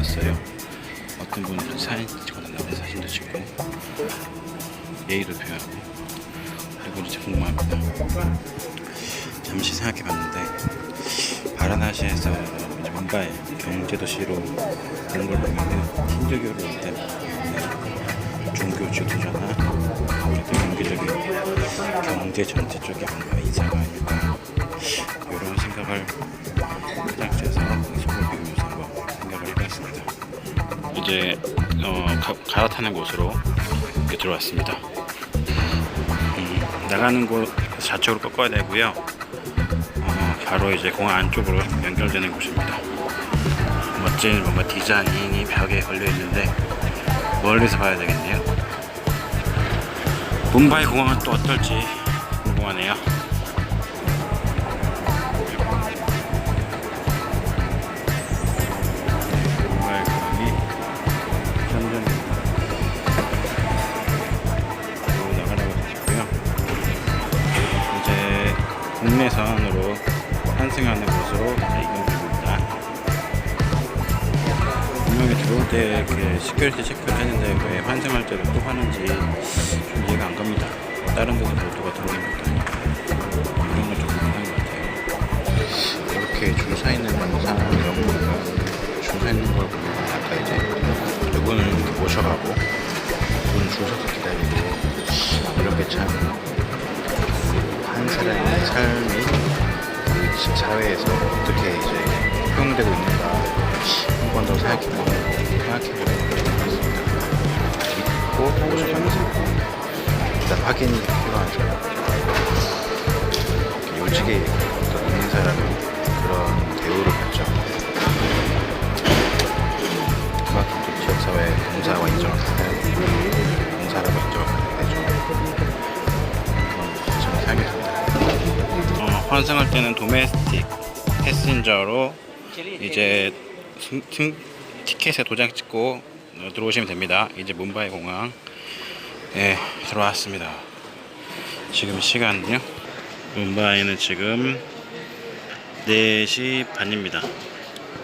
있어요. 어떤 분은 사진 찍어달라고 해서 사진도 찍고 예의도 표하고 그리고 이제 궁금합니다. 잠시 생각해 봤는데 바라나시에서 문바이 경제도시로 오는 걸 보면은 힌두교를 올 때는 종교 지도자나 아무래도 경제적인 경제 정치 쪽에 뭔가 이사가 아닐까 이런 생각을 이제 어, 가, 갈아타는 곳으로 이렇게 들어왔습니다. 음, 나가는 곳 좌측으로 꺾어야 되고요. 어, 바로 이제 공항 안쪽으로 연결되는 곳입니다. 멋진 뭔가 디자인이 벽에 걸려 있는데 멀리서 봐야 되겠네요. 문바이 공항은 또 어떨지 궁금하네요. 국내선으로 환승하는 곳으로 이동됩니다. 분명히 들어올 때 이렇게 시큐리티 체크를 했는데 왜 환승할 때도 또 하는지 좀 이해가 안 갑니다. 다른 데서 모두가 들어오는 것도 아니고 이런 건좀 궁금한 것 같아요. 이렇게 줄 서 있는 영상 이런 거는 줄서 있는 걸 보면 아까 이제 이렇게 모셔가고 누구는 줄 서서 기다리고 이렇게 참 삶이 그 사회에서 어떻게 이제 포용되고 있는가 한 번 더 생각해보는 생각해보는 것 같습니다. 믿고 모셔가면서 일단 확인이 필요하죠. 환승할 때는 도메스틱 패신저로 이제 승- 승- 티켓에 도장 찍고 어, 들어오시면 됩니다. 이제 문바이 공항 에 들어왔습니다. 지금 시간은요. 문바이는 지금 4시 반입니다.